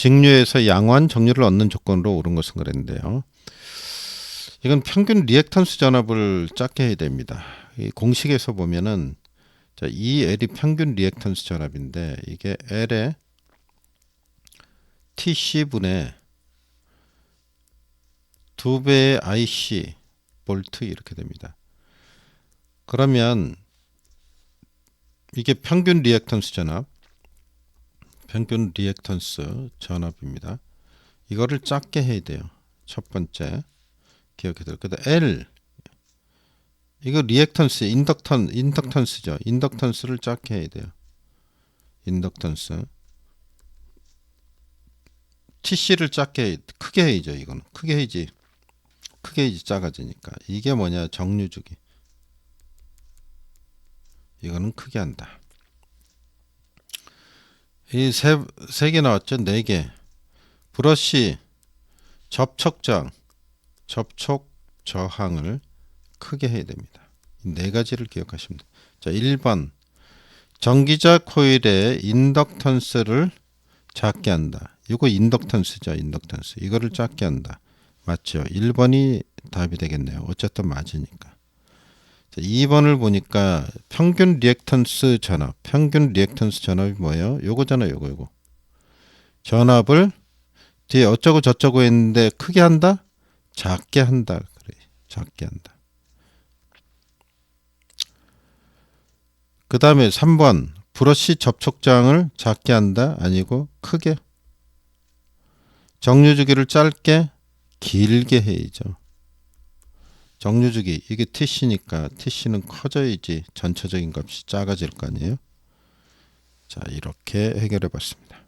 직류에서 양호한 정류를 얻는 조건으로 옳은 것은 그랬는데요. 이건 평균 리액턴스 전압을 작게 해야 됩니다. 이 공식에서 보면은 자, 이 L이 평균 리액턴스 전압인데 이게 L의 TC분의 두 배의 IC 볼트 이렇게 됩니다. 그러면 이게 평균 리액턴스 전압, 평균 리액턴스 전압입니다. 이거를 작게 해야 돼요. 첫 번째 기억해둬요. 그다음 L 이거 리액턴스, 인덕턴, 인덕턴스죠. 인덕턴스를 작게 해야 돼요. 인덕턴스. TC를 작게 해, 크게 해야죠. 이거는 크게 해야지. 크게 해야지 작아지니까. 이게 뭐냐? 정류주기. 이거는 크게 한다. 이 세 세 개 나왔죠? 네 개. 브러쉬 접촉장 접촉 저항을 크게 해야 됩니다. 이네 가지를 돼요. 자, 1번 전기자 코일의 인덕턴스를 작게 한다. 이거 인덕턴스죠, 인덕턴스. 이거를 작게 한다. 맞죠? 1번이 답이 되겠네요. 어쨌든 맞으니까. 자, 2번을 보니까 평균 리액턴스 전압. 평균 리액턴스 전압이 뭐예요? 요거잖아요, 요거 요거. 전압을 뒤에 어쩌고 저쩌고 했는데 크게 한다? 작게 한다. 그래. 작게 한다. 그 다음에 3번 브러쉬 접촉장을 작게 한다 아니고 크게 정류 주기를 짧게 길게 해야죠 정류주기 이게 TC니까 TC는 커져야지 전체적인 값이 작아질 거 아니에요? 자 이렇게 해결해 봤습니다